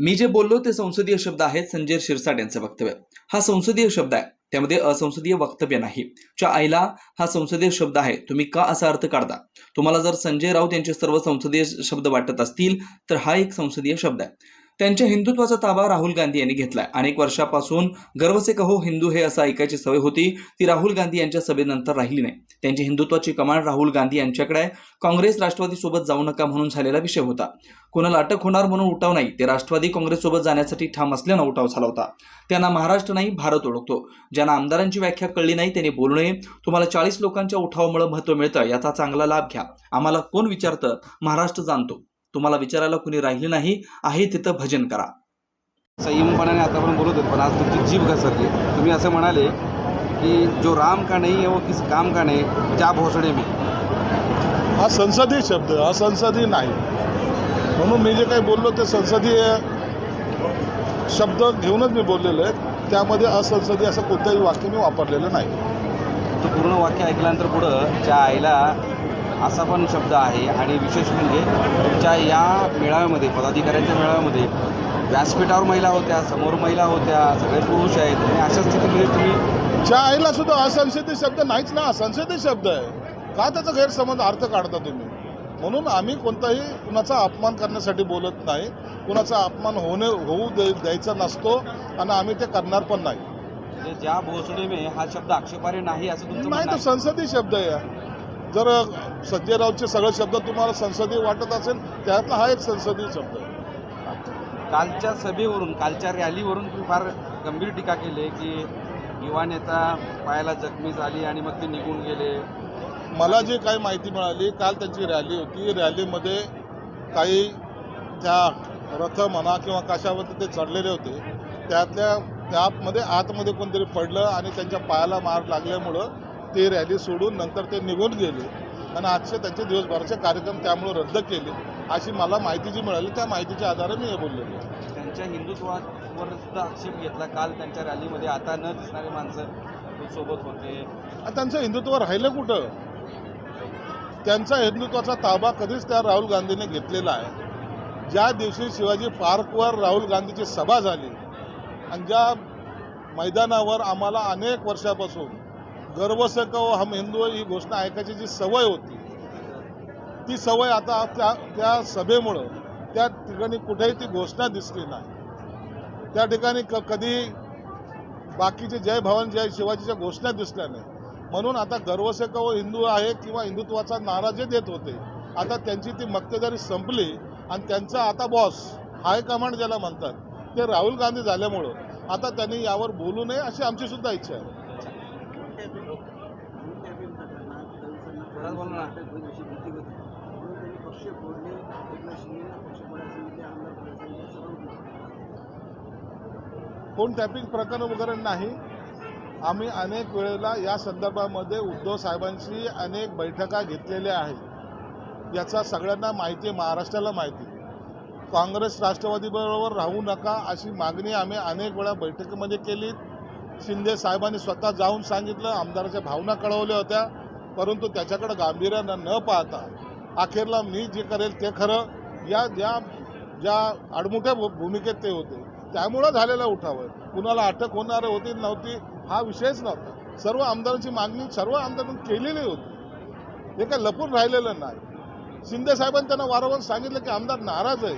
मी जे बोललो ते संसदीय शब्द आहेत संजय शिरसाट यांचं वक्तव्य. हा संसदीय शब्द आहे. त्यामध्ये असंसदीय वक्तव्य नाही. च्या आईला हा संसदीय शब्द आहे. तुम्ही का असा अर्थ काढता? तुम्हाला जर संजय राऊत यांचे सर्व संसदीय शब्द वाटत असतील तर हा एक संसदीय शब्द आहे. त्यांच्या हिंदुत्वाचा ताबा राहुल गांधी यांनी घेतलाय. अनेक वर्षापासून गर्व से कहो हिंदू हे असं ऐकायची सवय होती ती राहुल गांधी यांच्या सभेनंतर राहिली नाही. त्यांची हिंदुत्वाची कमांड राहुल गांधी यांच्याकडे आहे काँग्रेस राष्ट्रवादी सोबत जाऊ नका म्हणून झालेला विषय होता. कोणाला अटक होणार म्हणून उठाव नाही ते राष्ट्रवादी काँग्रेससोबत जाण्यासाठी ठाम असल्यानं उठाव झाला होता. त्यांना महाराष्ट्र नाही भारत ओळखतो. ज्यांना आमदारांची व्याख्या कळली नाही त्यांनी बोलू नये. तुम्हाला चाळीस लोकांच्या उठावामुळे महत्त्व मिळतं याचा चांगला लाभ घ्या. आम्हाला कोण विचारतं? महाराष्ट्र जाणतो. तुम्हाला विचारायला कुणी राहिले नाही आहे तिथं भजन करा. संयमपणाने आतापर्यंत बोलत होते पण आज तुमची जीभ घसरली. तुम्ही असं म्हणाले की जो राम का नहीं है वो किस काम का नहीं त्या भोसडे में. हा संसदीय शब्द हा संसदीय नाही. म्हणून मी जे काही बोललो ते संसदीय शब्द घेऊनच मी बोललेलो आहे. त्यामध्ये असंसदीय असं कोणतंही वाक्य मी वापरलेलं नाही. तो पूर्ण वाक्य ऐकल्यानंतर पुढं त्या आईला असा पण शब्द आहे आणि विशेष म्हणजे तुमच्या या मेळाव्यामध्ये पदाधिकाऱ्यांच्या मेळाव्यामध्ये व्यासपीठावर महिला होत्या समोर महिला होत्या सगळे पुरुष आहेत आणि अशा स्थितीमध्ये तुम्ही ज्या आईला सुद्धा असंसदीय शब्द नाहीच ना संसदीय शब्द आहे. का त्याचा गैरसमज अर्थ काढता तुम्ही? म्हणून आम्ही कोणताही कुणाचा अपमान करण्यासाठी बोलत नाही कुणाचा अपमान होणे होऊ दे द्यायचा नसतो आणि आम्ही ते करणार पण नाही. म्हणजे ज्या भोसडे में हा शब्द आक्षेपार्ह नाही असं तुमचं नाही तो. संसदीय शब्द आहे. जर संजय राऊतचे सगळे शब्द तुम्हाला संसदीय वाटत असेल त्यातला हा एक संसदीय शब्द आहे. कालच्या सभेवरून कालच्या रॅलीवरून तुम्ही फार गंभीर टीका केली की युवा नेता पायाला जखमी झाली आणि मग ते निघून गेले. मला जी काही माहिती मिळाली काल त्यांची रॅली होती. रॅलीमध्ये काही त्या रथ म्हणा किंवा कशावरती ते चढलेले होते त्यातल्या त्यामध्ये आतमध्ये कोणतरी पडलं आणि त्यांच्या पायाला मार लागल्यामुळं ते रॅली सोडून नंतर ते निघून गेले आणि आजचे त्यांचे दिवसभराचे कार्यक्रम त्यामुळे रद्द केले अशी मला माहिती जी मिळाली त्या माहितीच्या आधारे मी हे बोललेलो. त्यांच्या हिंदुत्वावर सुद्धा आक्षेप घेतला. काल त्यांच्या रॅलीमध्ये आता न दिसणारे माणसं सोबत होते. त्यांचं हिंदुत्व राहिलं कुठं? त्यांचा हिंदुत्वाचा ताबा कधीच त्या राहुल गांधीने घेतलेला आहे. ज्या दिवशी शिवाजी पार्कवर राहुल गांधीची सभा झाली आणि ज्या मैदानावर आम्हाला अनेक वर्षापासून गर्व से कहो हम हिंदू ही घोषणा ऐकायची जी सवय होती ती सवय आता त्या त्या सभेमुळं त्या ठिकाणी कुठेही ती घोषणा दिसली नाही. त्या ठिकाणी क कधी बाकीचे जय भवन जय शिवाजीच्या घोषणा दिसल्या नाही. म्हणून आता गर्व से कहो हिंदू आहे किंवा हिंदुत्वाचा नारा जे देत होते आता त्यांची ती मक्तेदारी संपली आणि त्यांचा आता बॉस हायकमांड ज्याला म्हणतात ते राहुल गांधी झाल्यामुळं आता त्यांनी यावर बोलू नये अशी आमची सुद्धा इच्छा आहे. थोडा बोला ना. कोण टॅपिंग प्रकरण वगैरे नाही. आम्ही अनेक वेळेला या संदर्भामध्ये उद्धव साहेबांशी अनेक बैठका घेतलेल्या आहेत. याचा सगळ्यांना माहिती आहे महाराष्ट्राला माहिती. काँग्रेस राष्ट्रवादीबरोबर राहू नका अशी मागणी आम्ही अनेक वेळा बैठकीमध्ये केली शिंदे साहेबांनी स्वतः जाऊन सांगितलं आमदाराच्या भावना कळवल्या होत्या परंतु त्याच्याकडे गांभीर्यानं न पाहता अखेरला मी जे करेल ते खरं. या ज्या ज्या आडमुठ्या भू- भूमिकेत ते होते त्यामुळं झालेला उठाव. आहे कुणाला अटक होणार होती नव्हती हा विषयच नव्हता. सर्व आमदारांची मागणी सर्व आमदारांनी केलेली होती. हे काय लपून राहिलेलं नाही. शिंदे साहेबांनी त्यांना वारंवार सांगितलं की आमदार नाराज आहे.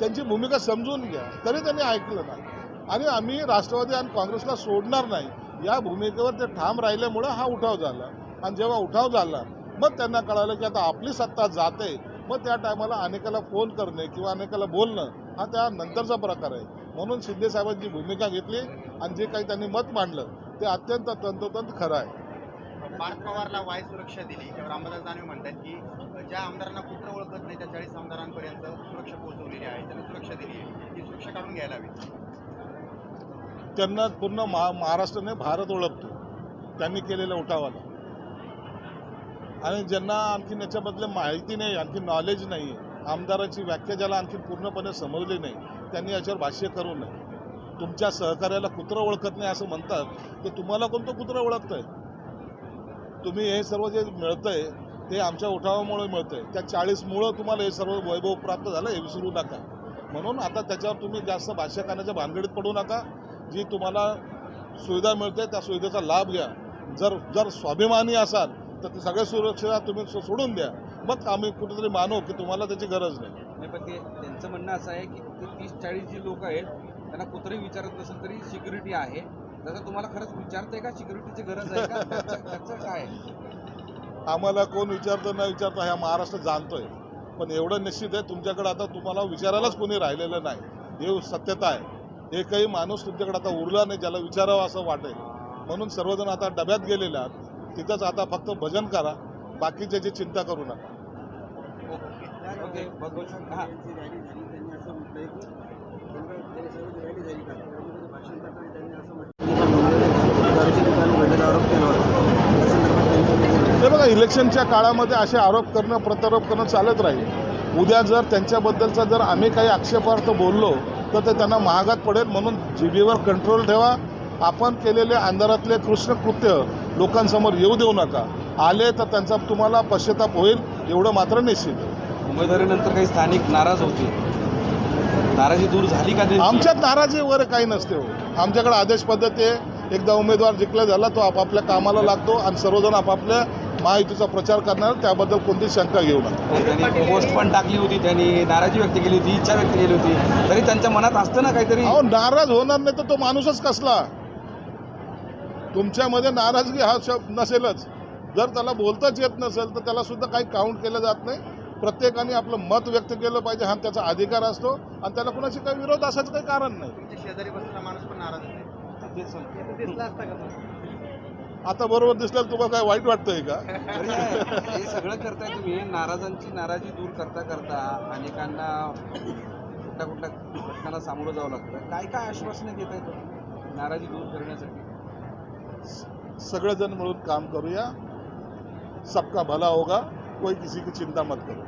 त्यांची भूमिका समजून घ्या. तरी त्यांनी ऐकलं नाही. आणि आम्ही राष्ट्रवादी आणि काँग्रेसला सोडणार नाही. या भूमिकेवर ते ठाम राहिल्यामुळं हा उठाव झाला. आणि जेव्हा उठाव झाला मग त्यांना कळालं की आता आपली सत्ता जाते. मग त्या टायमाला अनेकाला फोन करणे किंवा अनेकाला बोलणं हा त्या नंतरचा प्रकार आहे. म्हणून शिंदेसाहेबांची भूमिका घेतली आणि जे काही त्यांनी मत मांडलं ते अत्यंत तंतोतंत खरं आहे. पार्थ पवारला वाय सुरक्षा दिली. त्यावर दानवे म्हणतात की ज्या आमदारांना कुठं ओळखत नाही त्या चाळीस आमदारांपर्यंत सुरक्षा पोहोचवलेली आहे. त्यांना सुरक्षा दिली आहे. ती सुरक्षा काढून घ्यायला हवी. त्यांना पूर्ण महा महाराष्ट्राने भारत ओळखतो. त्यांनी केलेल्या उठावाला. आणि ज्यांना आणखीन याच्याबद्दल माहिती नाही आणखी नॉलेज नाही आहे आमदाराची व्याख्या ज्याला आणखी पूर्णपणे समजली नाही त्यांनी याच्यावर भाष्य करू नये. तुमच्या सहकार्याला कुत्रं ओळखत नाही असं म्हणतात की तुम्हाला कोणतं कुत्रं आहे तुम्ही हे सर्व जे मिळतंय ते आमच्या उठावामुळे आहे त्या चाळीस मुळं तुम्हाला हे सर्व वैभव प्राप्त झालं हे विसरू नका. म्हणून आता त्याच्यावर तुम्ही जास्त भाष्य करण्याच्या भानगडीत पडू नका. जी तुम्हाला सुविधा मिळते त्या सुविधेचा लाभ घ्या. जर जर स्वाभिमानी असाल तर ती सगळ्या सुरक्षा तुम्ही सोडून द्या. मग आम्ही कुठेतरी मानू की तुम्हाला त्याची गरज नाही. पण ते त्यांचं म्हणणं असं आहे की ते तीस चाळीस जी लोक आहेत त्यांना कुत्रही विचारत नसेल तरी सिक्युरिटी आहे. त्याचा तुम्हाला खरंच विचारतंय का सिक्युरिटीची गरज आहे का? त्याचं काय? आम्हाला कोण विचारतं न विचारतं ह्या महाराष्ट्र जाणतोय. पण एवढं निश्चित आहे तुमच्याकडे आता तुम्हाला विचारायलाच कोणी राहिलेलं नाही. हे सत्यता आहे. एकही माणूस तुमच्याकडे आता उरला नाही ज्याला विचारावं असं वाटेल. म्हणून सर्वजण आता डब्यात गेलेले आहात. तिथंच आता फक्त भजन करा. बाकीच्याची चिंता करू नका. ओके हे बघा इलेक्शनच्या काळामध्ये असे आरोप करणं प्रत्यारोप करणं चालत राहील. उद्या जर त्यांच्याबद्दलचा जर आम्ही काही आक्षेपार्थ बोललो तर ते त्यांना महागात पडेल म्हणून जीबीवर कंट्रोल ठेवा. आपण केलेले अंधारातले कृष्ण कृत्य लोकांसमोर येऊ देऊ नका. आले तर त्यांचा तुम्हाला पश्चाताप होईल एवढं मात्र निश्चित. उमेदवारीनंतर काही स्थानिक नाराज होते. नाराजी दूर झाली का? आमच्यात नाराजी वगैरे काही नसते हो. आमच्याकडे आदेश पद्धती आहे. एकदा उमेदवार जिंकला झाला तो आपापल्या कामाला लागतो आणि सर्वजण आपापल्या महायुतीचा प्रचार करणार त्याबद्दल कोणतीच शंका घेऊ नका. पोस्ट पण टाकली होती त्यांनी नाराजी व्यक्त केली होती इच्छा व्यक्त केली होती. तरी त्यांच्या मनात असतं ना काहीतरी? अहो नाराज होणार नाही तर तो माणूसच कसला? तुमच्यामध्ये नाराजगी हा शब्द नसेलच. जर त्याला बोलताच येत नसेल तर त्याला सुद्धा काही काउंट केलं जात नाही. प्रत्येकाने आपलं मत व्यक्त केलं पाहिजे हा त्याचा अधिकार असतो. आणि त्याला कुणाशी काही विरोध असायचं काही कारण नाही. तुमच्या शेजारी बसलेला माणूस पण नाराज आता बरोबर दिसल्यावर तुम्हाला काय वाईट वाटतंय का? हे हे सगळं करताय तुम्ही. नाराजांची नाराजी दूर करता करता अनेकांना कुठल्या कुठल्या घटनांना सामोरं जावं लागतं. काय काय आश्वासनं देत आहे तुम्ही नाराजी दूर करण्यासाठी? सगळेजण मिळून काम करूया. सबका भला होगा. कोई किसी की चिंता मत करो.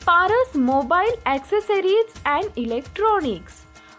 Paras mobile accessories and electronics.